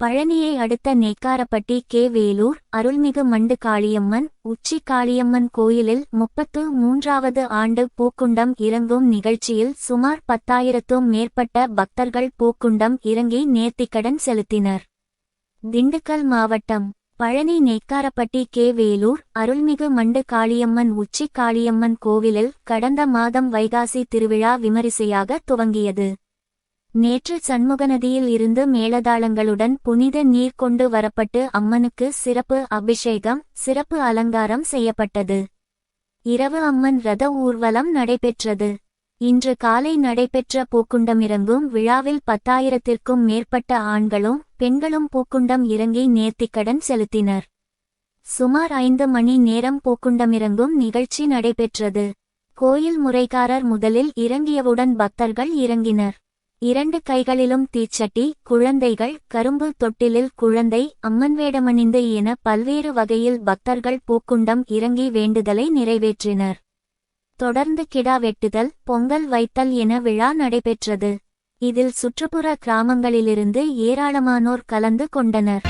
பழனியை அடுத்த நெய்க்காரப்பட்டி கே. வேலூர் அருள்மிகு மண்டு காளியம்மன் உச்சி காளியம்மன் கோயிலில் முப்பத்து மூன்றாவது ஆண்டு பூக்குண்டம் இறங்கும் நிகழ்ச்சியில் சுமார் பத்தாயிரத்தும் மேற்பட்ட பக்தர்கள் பூக்குண்டம் இறங்கி நேர்த்திக்கடன் செலுத்தினர். திண்டுக்கல் மாவட்டம் பழனி நெய்க்காரப்பட்டி கே. வேலூர் அருள்மிகு மண்டு காளியம்மன் உச்சி காளியம்மன் கோவிலில் கடந்த மாதம் வைகாசி திருவிழா விமரிசையாக துவங்கியது. நேற்று சண்முகநதியில் இருந்து மேளதாளங்களுடன் புனித நீர் கொண்டு வரப்பட்டு அம்மனுக்கு சிறப்பு அபிஷேகம் சிறப்பு அலங்காரம் செய்யப்பட்டது. இரவு அம்மன் ரத ஊர்வலம் நடைபெற்றது. இன்று காலை நடைபெற்ற பூக்குண்டம் இறங்கும் விழாவில் பத்தாயிரத்திற்கும் மேற்பட்ட ஆண்களும் பெண்களும் பூக்குண்டம் இறங்கி நேர்த்திக்கடன் செலுத்தினர். சுமார் ஐந்து மணி நேரம் பூக்குண்டம் இறங்கும் நிகழ்ச்சி நடைபெற்றது. கோயில் முறைக்காரர் முதலில் இறங்கியவுடன் பக்தர்கள் இறங்கினர். இரண்டு கைகளிலும் தீச்சட்டி குழந்தைகள் கரும்பு தொட்டிலில் குழந்தை அம்மன் வேடமணிந்து என பல்வேறு வகையில் பக்தர்கள் பூக்குண்டம் இறங்கி வேண்டுதலை நிறைவேற்றினர். தொடர்ந்து கிடா வெட்டுதல் பொங்கல் வைத்தல் என விழா நடைபெற்றது. இதில் சுற்றுப்புற கிராமங்களிலிருந்து ஏராளமானோர் கலந்து கொண்டனர்.